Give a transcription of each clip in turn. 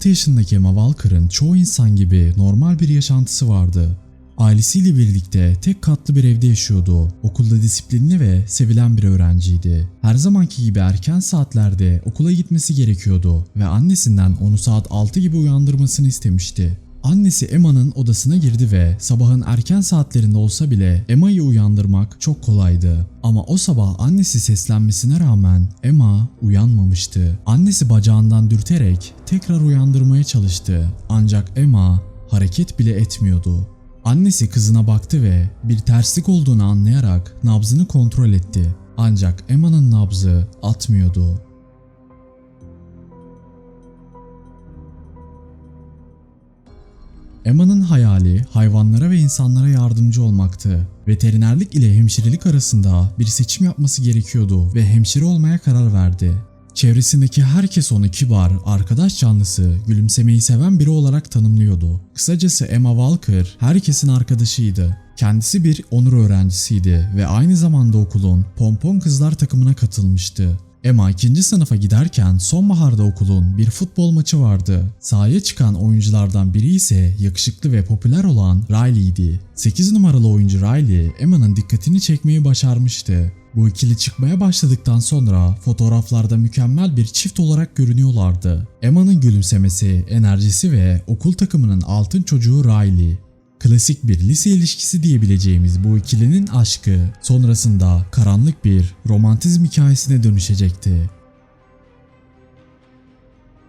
16 yaşındaki Emma Walker'ın çoğu insan gibi normal bir yaşantısı vardı. Ailesiyle birlikte tek katlı bir evde yaşıyordu. Okulda disiplinli ve sevilen bir öğrenciydi. Her zamanki gibi erken saatlerde okula gitmesi gerekiyordu ve annesinden onu saat 6 gibi uyandırmasını istemişti. Annesi Emma'nın odasına girdi ve sabahın erken saatlerinde olsa bile Emma'yı uyandırmak çok kolaydı. Ama o sabah annesi seslenmesine rağmen Emma uyanmamıştı. Annesi bacağından dürterek tekrar uyandırmaya çalıştı. Ancak Emma hareket bile etmiyordu. Annesi kızına baktı ve bir terslik olduğunu anlayarak nabzını kontrol etti. Ancak Emma'nın nabzı atmıyordu. Emma'nın hayali hayvanlara ve insanlara yardımcı olmaktı. Veterinerlik ile hemşirelik arasında bir seçim yapması gerekiyordu ve hemşire olmaya karar verdi. Çevresindeki herkes onu kibar, arkadaş canlısı, gülümsemeyi seven biri olarak tanımlıyordu. Kısacası Emma Walker herkesin arkadaşıydı. Kendisi bir onur öğrencisiydi ve aynı zamanda okulun pompon kızlar takımına katılmıştı. Emma ikinci sınıfa giderken sonbaharda okulun bir futbol maçı vardı. Sahaya çıkan oyunculardan biri ise yakışıklı ve popüler olan Riley'di. 8 numaralı oyuncu Riley, Emma'nın dikkatini çekmeyi başarmıştı. Bu ikili çıkmaya başladıktan sonra fotoğraflarda mükemmel bir çift olarak görünüyorlardı. Emma'nın gülümsemesi, enerjisi ve okul takımının altın çocuğu Riley. Klasik bir lise ilişkisi diyebileceğimiz bu ikilinin aşkı sonrasında karanlık bir romantizm hikayesine dönüşecekti.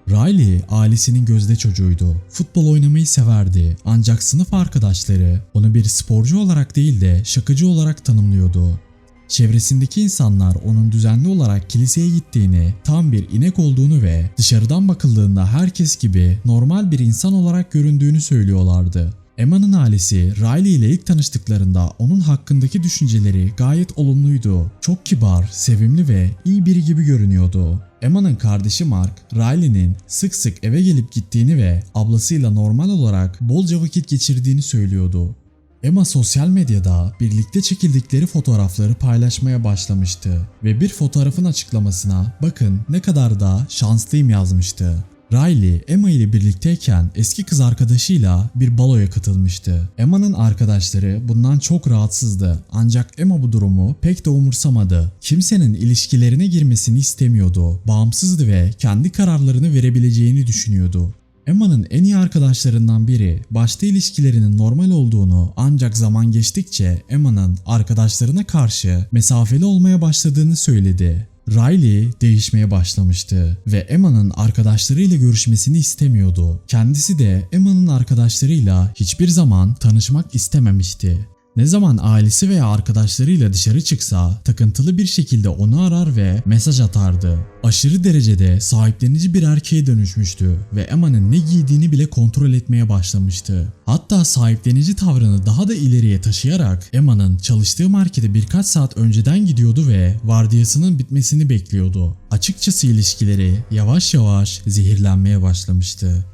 Riley ailesinin gözde çocuğuydu. Futbol oynamayı severdi ancak sınıf arkadaşları onu bir sporcu olarak değil de şakacı olarak tanımlıyordu. Çevresindeki insanlar onun düzenli olarak kiliseye gittiğini, tam bir inek olduğunu ve dışarıdan bakıldığında herkes gibi normal bir insan olarak göründüğünü söylüyorlardı. Emma'nın ailesi Riley ile ilk tanıştıklarında onun hakkındaki düşünceleri gayet olumluydu. Çok kibar, sevimli ve iyi biri gibi görünüyordu. Emma'nın kardeşi Mark, Riley'nin sık sık eve gelip gittiğini ve ablasıyla normal olarak bolca vakit geçirdiğini söylüyordu. Emma sosyal medyada birlikte çekildikleri fotoğrafları paylaşmaya başlamıştı ve bir fotoğrafın açıklamasına bakın ne kadar da şanslıyım yazmıştı. Riley, Emma ile birlikteyken eski kız arkadaşıyla bir baloya katılmıştı. Emma'nın arkadaşları bundan çok rahatsızdı ancak Emma bu durumu pek de umursamadı. Kimsenin ilişkilerine girmesini istemiyordu. Bağımsızdı ve kendi kararlarını verebileceğini düşünüyordu. Emma'nın en iyi arkadaşlarından biri başta ilişkilerinin normal olduğunu ancak zaman geçtikçe Emma'nın arkadaşlarına karşı mesafeli olmaya başladığını söyledi. Riley değişmeye başlamıştı ve Emma'nın arkadaşlarıyla görüşmesini istemiyordu. Kendisi de Emma'nın arkadaşlarıyla hiçbir zaman tanışmak istememişti. Ne zaman ailesi veya arkadaşlarıyla dışarı çıksa takıntılı bir şekilde onu arar ve mesaj atardı. Aşırı derecede sahiplenici bir erkeğe dönüşmüştü ve Emma'nın ne giydiğini bile kontrol etmeye başlamıştı. Hatta sahiplenici tavrını daha da ileriye taşıyarak Emma'nın çalıştığı markete birkaç saat önceden gidiyordu ve vardiyasının bitmesini bekliyordu. Açıkçası ilişkileri yavaş yavaş zehirlenmeye başlamıştı.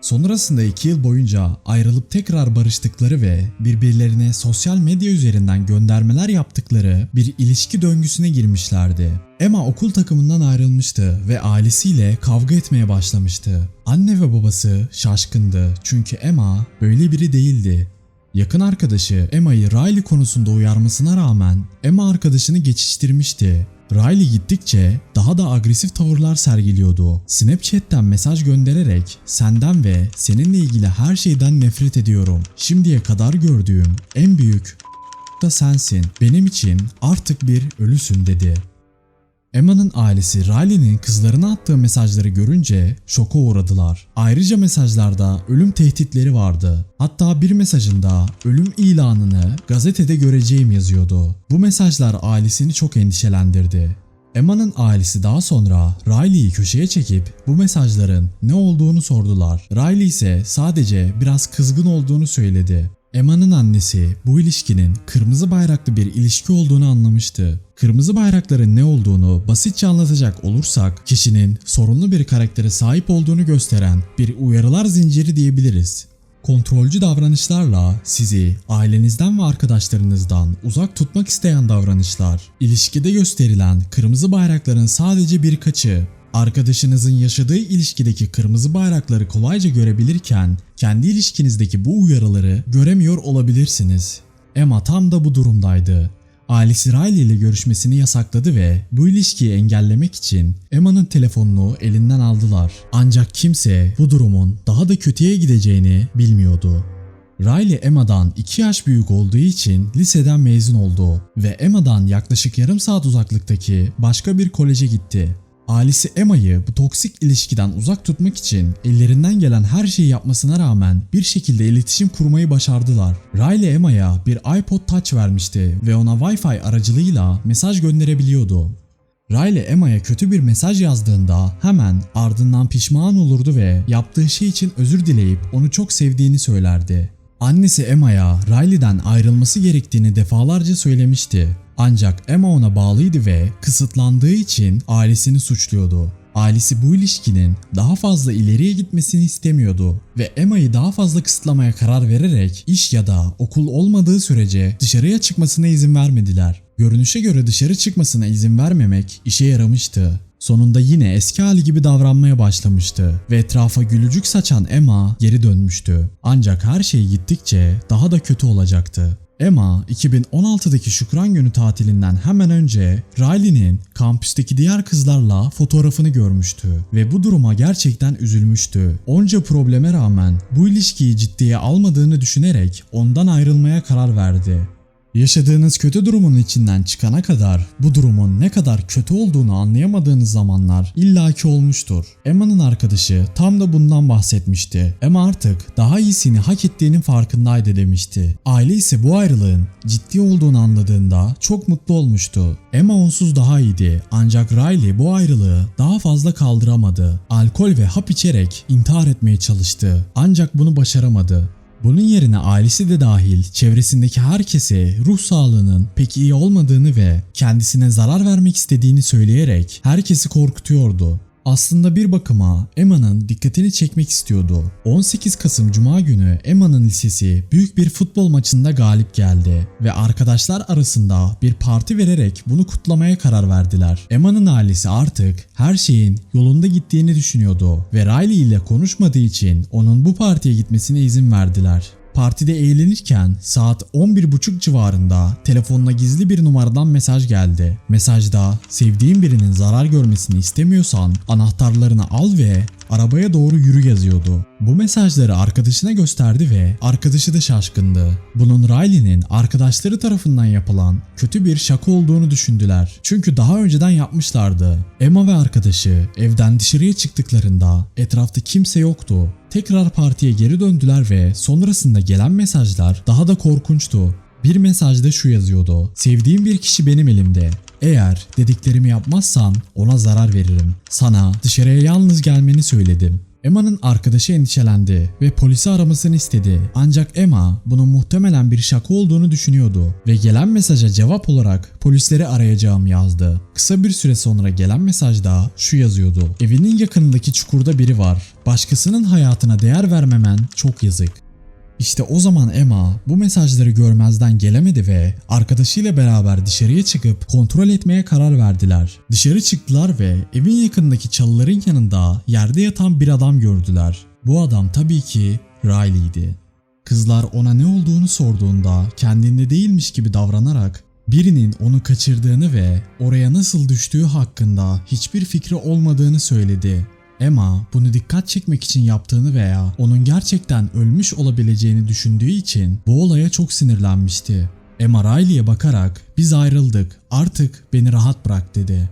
Sonrasında 2 yıl boyunca ayrılıp tekrar barıştıkları ve birbirlerine sosyal medya üzerinden göndermeler yaptıkları bir ilişki döngüsüne girmişlerdi. Emma okul takımından ayrılmıştı ve ailesiyle kavga etmeye başlamıştı. Anne ve babası şaşkındı çünkü Emma böyle biri değildi. Yakın arkadaşı Emma'yı Riley konusunda uyarmasına rağmen Emma arkadaşını geçiştirmişti. Riley gittikçe daha da agresif tavırlar sergiliyordu. Snapchat'ten mesaj göndererek senden ve seninle ilgili her şeyden nefret ediyorum. Şimdiye kadar gördüğüm en büyük da sensin. Benim için artık bir ölüsün dedi. Emma'nın ailesi Riley'nin kızlarına attığı mesajları görünce şoka uğradılar. Ayrıca mesajlarda ölüm tehditleri vardı. Hatta bir mesajında ölüm ilanını gazetede göreceğim yazıyordu. Bu mesajlar ailesini çok endişelendirdi. Emma'nın ailesi daha sonra Riley'i köşeye çekip bu mesajların ne olduğunu sordular. Riley ise sadece biraz kızgın olduğunu söyledi. Emma'nın annesi bu ilişkinin kırmızı bayraklı bir ilişki olduğunu anlamıştı. Kırmızı bayrakların ne olduğunu basitçe anlatacak olursak kişinin sorunlu bir karaktere sahip olduğunu gösteren bir uyarılar zinciri diyebiliriz. Kontrolcü davranışlarla sizi ailenizden ve arkadaşlarınızdan uzak tutmak isteyen davranışlar, ilişkide gösterilen kırmızı bayrakların sadece birkaçı. Arkadaşınızın yaşadığı ilişkideki kırmızı bayrakları kolayca görebilirken kendi ilişkinizdeki bu uyarıları göremiyor olabilirsiniz. Emma tam da bu durumdaydı. Ailesi Riley ile görüşmesini yasakladı ve bu ilişkiyi engellemek için Emma'nın telefonunu elinden aldılar. Ancak kimse bu durumun daha da kötüye gideceğini bilmiyordu. Riley Emma'dan 2 yaş büyük olduğu için liseden mezun oldu ve Emma'dan yaklaşık yarım saat uzaklıktaki başka bir koleje gitti. Ailesi Emma'yı bu toksik ilişkiden uzak tutmak için ellerinden gelen her şeyi yapmasına rağmen bir şekilde iletişim kurmayı başardılar. Riley Emma'ya bir iPod Touch vermişti ve ona Wi-Fi aracılığıyla mesaj gönderebiliyordu. Riley Emma'ya kötü bir mesaj yazdığında hemen ardından pişman olurdu ve yaptığı şey için özür dileyip onu çok sevdiğini söylerdi. Annesi Emma'ya Riley'den ayrılması gerektiğini defalarca söylemişti. Ancak Emma ona bağlıydı ve kısıtlandığı için ailesini suçluyordu. Ailesi bu ilişkinin daha fazla ileriye gitmesini istemiyordu ve Emma'yı daha fazla kısıtlamaya karar vererek iş ya da okul olmadığı sürece dışarıya çıkmasına izin vermediler. Görünüşe göre dışarı çıkmasına izin vermemek işe yaramıştı. Sonunda yine eski hali gibi davranmaya başlamıştı ve etrafa gülücük saçan Emma geri dönmüştü. Ancak her şey gittikçe daha da kötü olacaktı. Emma 2016'daki Şükran Günü tatilinden hemen önce Riley'nin kampüsteki diğer kızlarla fotoğrafını görmüştü ve bu duruma gerçekten üzülmüştü. Onca probleme rağmen bu ilişkiyi ciddiye almadığını düşünerek ondan ayrılmaya karar verdi. Yaşadığınız kötü durumun içinden çıkana kadar bu durumun ne kadar kötü olduğunu anlayamadığınız zamanlar illaki olmuştur. Emma'nın arkadaşı tam da bundan bahsetmişti. Emma artık daha iyisini hak ettiğinin farkındaydı demişti. Aile ise bu ayrılığın ciddi olduğunu anladığında çok mutlu olmuştu. Emma onsuz daha iyiydi ancak Riley bu ayrılığı daha fazla kaldıramadı. Alkol ve hap içerek intihar etmeye çalıştı ancak bunu başaramadı. Bunun yerine ailesi de dahil çevresindeki herkese ruh sağlığının pek iyi olmadığını ve kendisine zarar vermek istediğini söyleyerek herkesi korkutuyordu. Aslında bir bakıma Emma'nın dikkatini çekmek istiyordu. 18 Kasım Cuma günü Emma'nın lisesi büyük bir futbol maçında galip geldi ve arkadaşlar arasında bir parti vererek bunu kutlamaya karar verdiler. Emma'nın ailesi artık her şeyin yolunda gittiğini düşünüyordu ve Riley ile konuşmadığı için onun bu partiye gitmesine izin verdiler. Partide eğlenirken saat 11.30 civarında telefonuna gizli bir numaradan mesaj geldi. Mesajda sevdiğin birinin zarar görmesini istemiyorsan anahtarlarını al ve arabaya doğru yürü yazıyordu. Bu mesajları arkadaşına gösterdi ve arkadaşı da şaşkındı. Bunun Riley'nin arkadaşları tarafından yapılan kötü bir şaka olduğunu düşündüler. Çünkü daha önceden yapmışlardı. Emma ve arkadaşı evden dışarıya çıktıklarında etrafta kimse yoktu. Tekrar partiye geri döndüler ve sonrasında gelen mesajlar daha da korkunçtu. Bir mesajda şu yazıyordu. Sevdiğim bir kişi benim elimde. Eğer dediklerimi yapmazsan ona zarar veririm. Sana dışarıya yalnız gelmeni söyledim. Emma'nın arkadaşı endişelendi ve polisi aramasını istedi. Ancak Emma bunun muhtemelen bir şaka olduğunu düşünüyordu ve gelen mesaja cevap olarak polisleri arayacağım yazdı. Kısa bir süre sonra gelen mesajda şu yazıyordu. Evinin yakınındaki çukurda biri var. Başkasının hayatına değer vermemen çok yazık. İşte o zaman Emma bu mesajları görmezden gelemedi ve arkadaşıyla beraber dışarıya çıkıp kontrol etmeye karar verdiler. Dışarı çıktılar ve evin yakınındaki çalıların yanında yerde yatan bir adam gördüler. Bu adam tabii ki Riley'di. Kızlar ona ne olduğunu sorduğunda kendinde değilmiş gibi davranarak birinin onu kaçırdığını ve oraya nasıl düştüğü hakkında hiçbir fikri olmadığını söyledi. Emma bunu dikkat çekmek için yaptığını veya onun gerçekten ölmüş olabileceğini düşündüğü için bu olaya çok sinirlenmişti. Emma Riley'e bakarak biz ayrıldık artık beni rahat bırak dedi.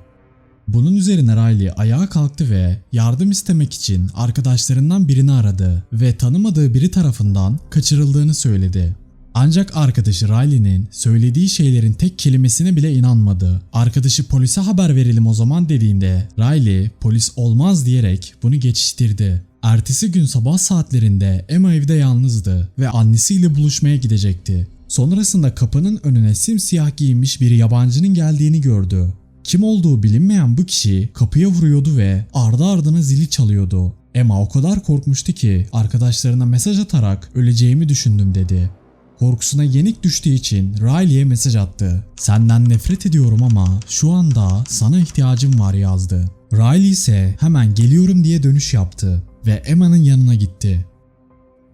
Bunun üzerine Riley ayağa kalktı ve yardım istemek için arkadaşlarından birini aradı ve tanımadığı biri tarafından kaçırıldığını söyledi. Ancak arkadaşı Riley'nin söylediği şeylerin tek kelimesine bile inanmadı. Arkadaşı polise haber verelim o zaman dediğinde Riley polis olmaz diyerek bunu geçiştirdi. Ertesi gün sabah saatlerinde Emma evde yalnızdı ve annesiyle buluşmaya gidecekti. Sonrasında kapının önüne simsiyah giyinmiş bir yabancının geldiğini gördü. Kim olduğu bilinmeyen bu kişi kapıya vuruyordu ve ardı ardına zili çalıyordu. Emma o kadar korkmuştu ki arkadaşlarına mesaj atarak öleceğimi düşündüm dedi. Korkusuna yenik düştüğü için Riley'e mesaj attı. Senden nefret ediyorum ama şu anda sana ihtiyacım var yazdı. Riley ise hemen geliyorum diye dönüş yaptı ve Emma'nın yanına gitti.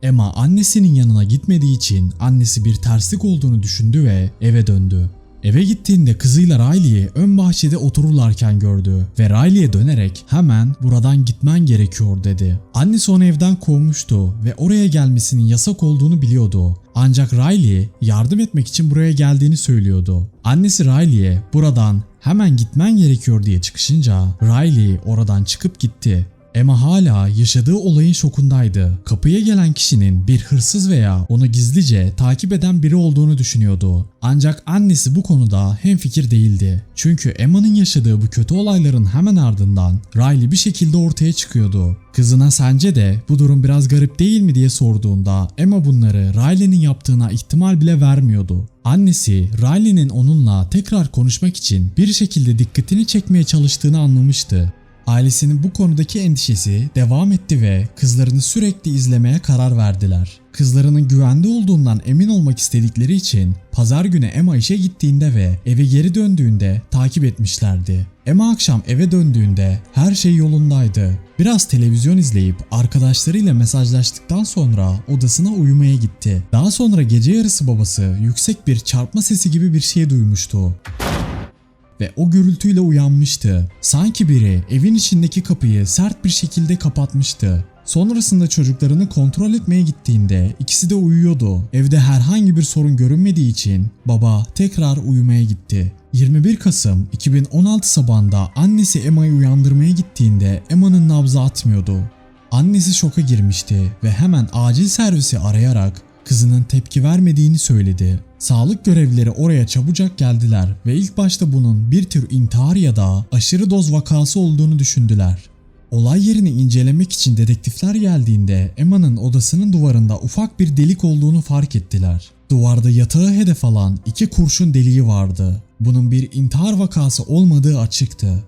Emma annesinin yanına gitmediği için annesi bir terslik olduğunu düşündü ve eve döndü. Eve gittiğinde kızıyla Riley'i ön bahçede otururlarken gördü ve Riley'e dönerek hemen buradan gitmen gerekiyor dedi. Annesi onu evden kovmuştu ve oraya gelmesinin yasak olduğunu biliyordu. Ancak Riley yardım etmek için buraya geldiğini söylüyordu. Annesi Riley'e buradan hemen gitmen gerekiyor diye çıkışınca Riley oradan çıkıp gitti. Emma hala yaşadığı olayın şokundaydı. Kapıya gelen kişinin bir hırsız veya onu gizlice takip eden biri olduğunu düşünüyordu. Ancak annesi bu konuda hemfikir değildi. Çünkü Emma'nın yaşadığı bu kötü olayların hemen ardından Riley bir şekilde ortaya çıkıyordu. Kızına sence de bu durum biraz garip değil mi diye sorduğunda Emma bunları Riley'nin yaptığına ihtimal bile vermiyordu. Annesi Riley'nin onunla tekrar konuşmak için bir şekilde dikkatini çekmeye çalıştığını anlamıştı. Ailesinin bu konudaki endişesi devam etti ve kızlarını sürekli izlemeye karar verdiler. Kızlarının güvende olduğundan emin olmak istedikleri için pazar günü Emma işe gittiğinde ve eve geri döndüğünde takip etmişlerdi. Emma akşam eve döndüğünde her şey yolundaydı. Biraz televizyon izleyip arkadaşlarıyla mesajlaştıktan sonra odasına uyumaya gitti. Daha sonra gece yarısı babası yüksek bir çarpma sesi gibi bir şey duymuştu ve o gürültüyle uyanmıştı. Sanki biri evin içindeki kapıyı sert bir şekilde kapatmıştı. Sonrasında çocuklarını kontrol etmeye gittiğinde ikisi de uyuyordu. Evde herhangi bir sorun görünmediği için baba tekrar uyumaya gitti. 21 Kasım 2016 sabahında annesi Emma'yı uyandırmaya gittiğinde Emma'nın nabzı atmıyordu. Annesi şoka girmişti ve hemen acil servisi arayarak kızının tepki vermediğini söyledi. Sağlık görevlileri oraya çabucak geldiler ve ilk başta bunun bir tür intihar ya da aşırı doz vakası olduğunu düşündüler. Olay yerini incelemek için dedektifler geldiğinde Emma'nın odasının duvarında ufak bir delik olduğunu fark ettiler. Duvarda yatağı hedef alan iki kurşun deliği vardı. Bunun bir intihar vakası olmadığı açıktı.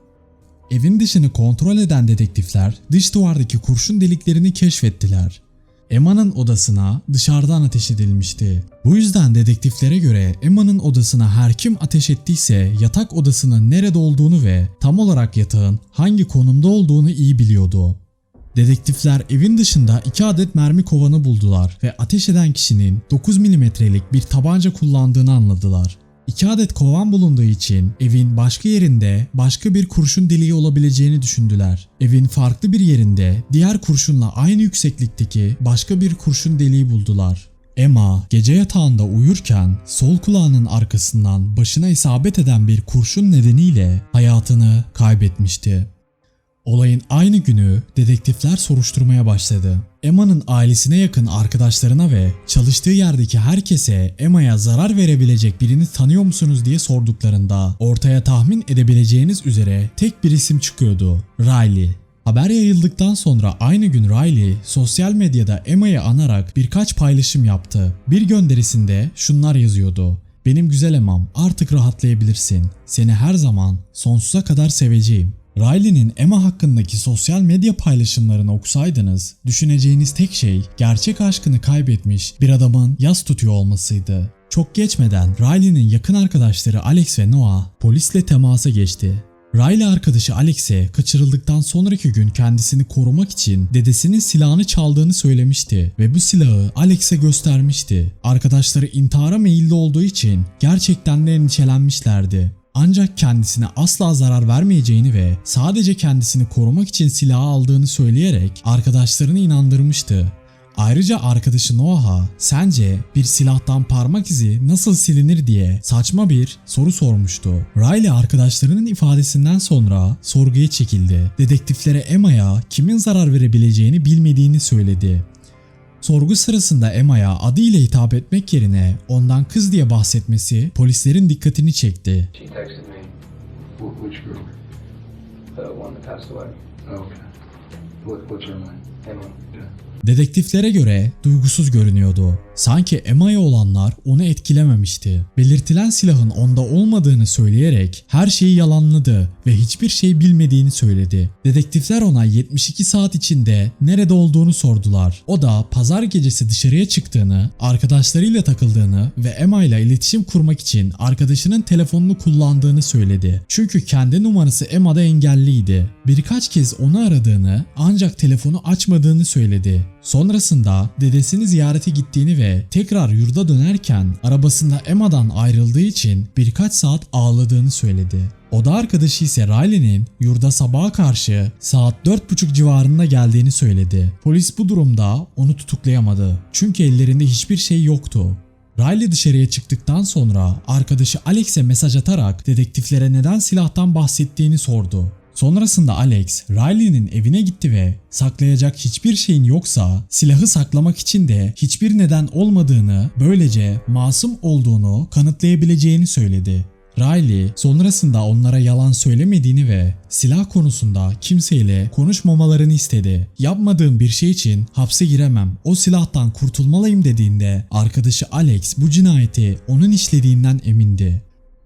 Evin dışını kontrol eden dedektifler dış duvardaki kurşun deliklerini keşfettiler. Emma'nın odasına dışarıdan ateş edilmişti. Bu yüzden dedektiflere göre Emma'nın odasına her kim ateş ettiyse yatak odasının nerede olduğunu ve tam olarak yatağın hangi konumda olduğunu iyi biliyordu. Dedektifler evin dışında 2 adet mermi kovanı buldular ve ateş eden kişinin 9 milimetrelik bir tabanca kullandığını anladılar. 2 adet kovan bulunduğu için evin başka yerinde başka bir kurşun deliği olabileceğini düşündüler. Evin farklı bir yerinde diğer kurşunla aynı yükseklikteki başka bir kurşun deliği buldular. Emma gece yatağında uyurken sol kulağının arkasından başına isabet eden bir kurşun nedeniyle hayatını kaybetmişti. Olayın aynı günü dedektifler soruşturmaya başladı. Emma'nın ailesine yakın arkadaşlarına ve çalıştığı yerdeki herkese Emma'ya zarar verebilecek birini tanıyor musunuz diye sorduklarında ortaya tahmin edebileceğiniz üzere tek bir isim çıkıyordu. Riley. Haber yayıldıktan sonra aynı gün Riley sosyal medyada Emma'yı anarak birkaç paylaşım yaptı. Bir gönderisinde şunlar yazıyordu. Benim güzel Emma'm artık rahatlayabilirsin. Seni her zaman sonsuza kadar seveceğim. Riley'nin Emma hakkındaki sosyal medya paylaşımlarını okusaydınız, düşüneceğiniz tek şey gerçek aşkını kaybetmiş bir adamın yas tutuyor olmasıydı. Çok geçmeden Riley'nin yakın arkadaşları Alex ve Noah polisle temasa geçti. Riley arkadaşı Alex'e kaçırıldıktan sonraki gün kendisini korumak için dedesinin silahını çaldığını söylemişti ve bu silahı Alex'e göstermişti. Arkadaşları intihara meyilli olduğu için gerçekten de endişelenmişlerdi. Ancak kendisine asla zarar vermeyeceğini ve sadece kendisini korumak için silahı aldığını söyleyerek arkadaşlarını inandırmıştı. Ayrıca arkadaşı Noah'a sence bir silahtan parmak izi nasıl silinir diye saçma bir soru sormuştu. Riley arkadaşlarının ifadesinden sonra sorguya çekildi. Dedektiflere Emma'ya kimin zarar verebileceğini bilmediğini söyledi. Sorgu sırasında Emma'ya adıyla hitap etmek yerine ondan kız diye bahsetmesi polislerin dikkatini çekti. Dedektiflere göre duygusuz görünüyordu. Sanki Emma'ya olanlar onu etkilememişti. Belirtilen silahın onda olmadığını söyleyerek her şeyi yalanladı ve hiçbir şey bilmediğini söyledi. Dedektifler ona 72 saat içinde nerede olduğunu sordular. O da pazar gecesi dışarıya çıktığını, arkadaşlarıyla takıldığını ve Emma ile iletişim kurmak için arkadaşının telefonunu kullandığını söyledi. Çünkü kendi numarası Emma'da engelliydi. Birkaç kez onu aradığını ancak telefonu açmadığını söyledi. Sonrasında dedesini ziyarete gittiğini ve tekrar yurda dönerken arabasında Emma'dan ayrıldığı için birkaç saat ağladığını söyledi. Oda arkadaşı ise Riley'nin yurda sabaha karşı saat 4.30 civarında geldiğini söyledi. Polis bu durumda onu tutuklayamadı. Çünkü ellerinde hiçbir şey yoktu. Riley dışarıya çıktıktan sonra arkadaşı Alex'e mesaj atarak dedektiflere neden silahtan bahsettiğini sordu. Sonrasında Alex, Riley'nin evine gitti ve saklayacak hiçbir şeyin yoksa silahı saklamak için de hiçbir neden olmadığını, böylece masum olduğunu kanıtlayabileceğini söyledi. Riley sonrasında onlara yalan söylemediğini ve silah konusunda kimseyle konuşmamalarını istedi. Yapmadığım bir şey için hapse giremem, o silahtan kurtulmalıyım dediğinde arkadaşı Alex bu cinayeti onun işlediğinden emindi.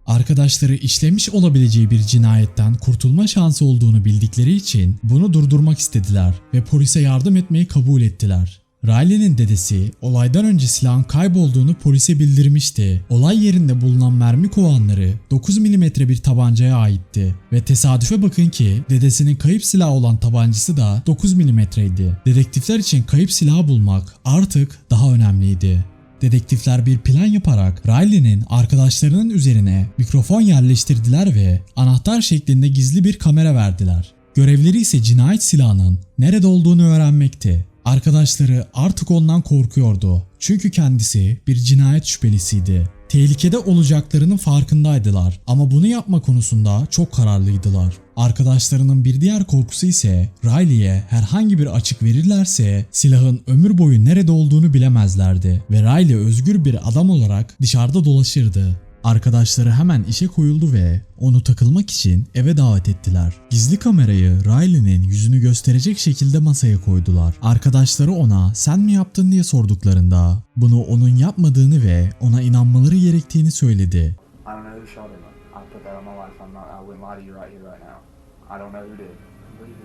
Arkadaşları işlemiş olabileceği bir cinayetten kurtulma şansı olduğunu bildikleri için bunu durdurmak istediler ve polise yardım etmeyi kabul ettiler. Riley'nin dedesi olaydan önce silahın kaybolduğunu polise bildirmişti. Olay yerinde bulunan mermi kovanları 9 mm bir tabancaya aitti ve tesadüfe bakın ki dedesinin kayıp silahı olan tabancası da 9 mm'ydi. Dedektifler için kayıp silahı bulmak artık daha önemliydi. Dedektifler bir plan yaparak Riley'nin arkadaşlarının üzerine mikrofon yerleştirdiler ve anahtar şeklinde gizli bir kamera verdiler. Görevleri ise cinayet silahının nerede olduğunu öğrenmekti. Arkadaşları artık ondan korkuyordu. Çünkü kendisi bir cinayet şüphelisiydi. Tehlikede olacaklarının farkındaydılar ama bunu yapma konusunda çok kararlıydılar. Arkadaşlarının bir diğer korkusu ise Riley'e herhangi bir açık verirlerse silahın ömür boyu nerede olduğunu bilemezlerdi ve Riley özgür bir adam olarak dışarıda dolaşırdı. Arkadaşları hemen işe koyuldu ve onu takılmak için eve davet ettiler. Gizli kamerayı Riley'nin yüzünü gösterecek şekilde masaya koydular. Arkadaşları ona sen mi yaptın diye sorduklarında bunu onun yapmadığını ve ona inanmaları gerektiğini söyledi. I don't know who did.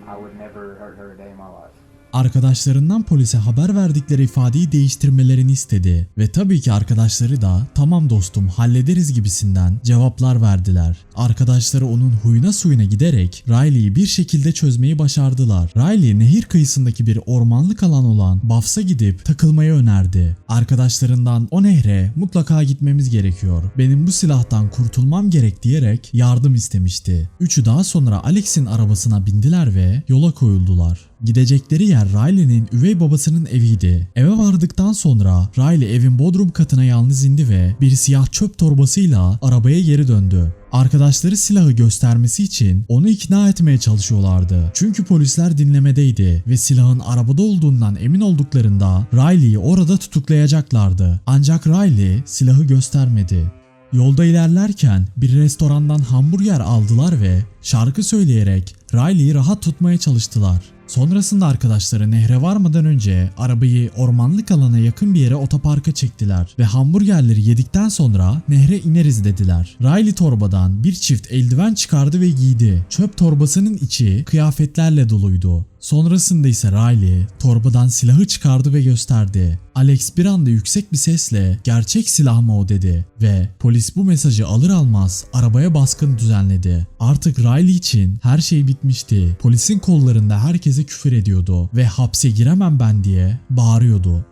I would never hurt her a day in my life. Arkadaşlarından polise haber verdikleri ifadeyi değiştirmelerini istedi ve tabii ki arkadaşları da tamam dostum hallederiz gibisinden cevaplar verdiler. Arkadaşları onun huyuna suyuna giderek Riley'i bir şekilde çözmeyi başardılar. Riley nehir kıyısındaki bir ormanlık alan olan Bafs'a gidip takılmayı önerdi. Arkadaşlarından o nehre mutlaka gitmemiz gerekiyor. Benim bu silahtan kurtulmam gerek diyerek yardım istemişti. Üçü daha sonra Alex'in arabasına bindiler ve yola koyuldular. Gidecekleri yer Riley'nin üvey babasının eviydi. Eve vardıktan sonra Riley evin bodrum katına yalnız indi ve bir siyah çöp torbasıyla arabaya geri döndü. Arkadaşları silahı göstermesi için onu ikna etmeye çalışıyorlardı. Çünkü polisler dinlemedeydi ve silahın arabada olduğundan emin olduklarında Riley'i orada tutuklayacaklardı. Ancak Riley silahı göstermedi. Yolda ilerlerken bir restorandan hamburger aldılar ve şarkı söyleyerek Riley'i rahat tutmaya çalıştılar. Sonrasında arkadaşları nehre varmadan önce arabayı ormanlık alana yakın bir yere otoparka çektiler ve hamburgerleri yedikten sonra nehre ineriz dediler. Riley torbadan bir çift eldiven çıkardı ve giydi. Çöp torbasının içi kıyafetlerle doluydu. Sonrasında ise Riley torbadan silahı çıkardı ve gösterdi. Alex bir anda yüksek bir sesle gerçek silah mı o dedi ve polis bu mesajı alır almaz arabaya baskın düzenledi. Artık Riley için her şey bitmişti. Polisin kollarında herkese küfür ediyordu ve hapse giremem ben diye bağırıyordu.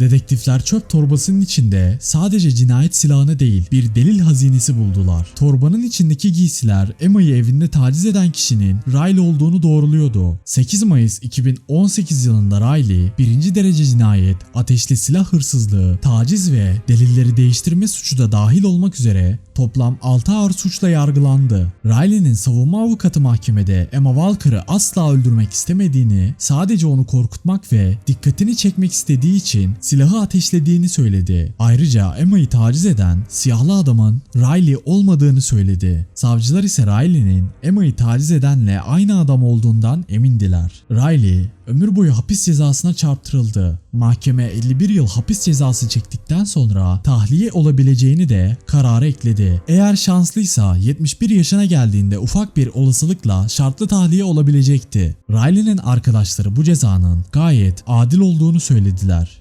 Dedektifler çöp torbasının içinde sadece cinayet silahını değil bir delil hazinesi buldular. Torbanın içindeki giysiler Emma'yı evinde taciz eden kişinin Riley olduğunu doğruluyordu. 8 Mayıs 2018 yılında Riley birinci derece cinayet, ateşli silah hırsızlığı, taciz ve delilleri değiştirme suçu da dahil olmak üzere toplam 6 ağır suçla yargılandı. Riley'nin savunma avukatı mahkemede Emma Walker'ı asla öldürmek istemediğini, sadece onu korkutmak ve dikkatini çekmek istediği için silahı ateşlediğini söyledi. Ayrıca Emma'yı taciz eden siyahlı adamın Riley olmadığını söyledi. Savcılar ise Riley'nin Emma'yı taciz edenle aynı adam olduğundan emindiler. Riley ömür boyu hapis cezasına çarptırıldı. Mahkeme 51 yıl hapis cezası çektikten sonra tahliye olabileceğini de karara ekledi. Eğer şanslıysa 71 yaşına geldiğinde ufak bir olasılıkla şartlı tahliye olabilecekti. Riley'nin arkadaşları bu cezanın gayet adil olduğunu söylediler.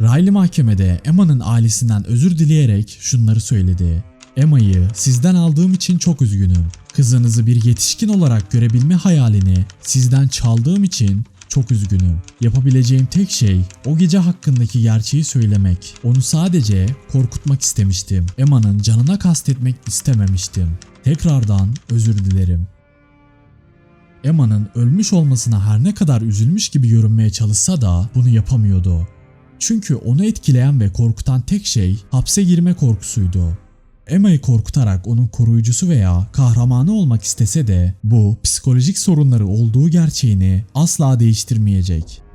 Riley mahkemede Emma'nın ailesinden özür dileyerek şunları söyledi. Emma'yı sizden aldığım için çok üzgünüm. Kızınızı bir yetişkin olarak görebilme hayalini sizden çaldığım için çok üzgünüm. Yapabileceğim tek şey o gece hakkındaki gerçeği söylemek. Onu sadece korkutmak istemiştim. Emma'nın canına kastetmek istememiştim. Tekrardan özür dilerim. Emma'nın ölmüş olmasına her ne kadar üzülmüş gibi görünmeye çalışsa da bunu yapamıyordu. Çünkü onu etkileyen ve korkutan tek şey hapse girme korkusuydu. Emma'yı korkutarak onun koruyucusu veya kahramanı olmak istese de bu psikolojik sorunları olduğu gerçeğini asla değiştirmeyecek.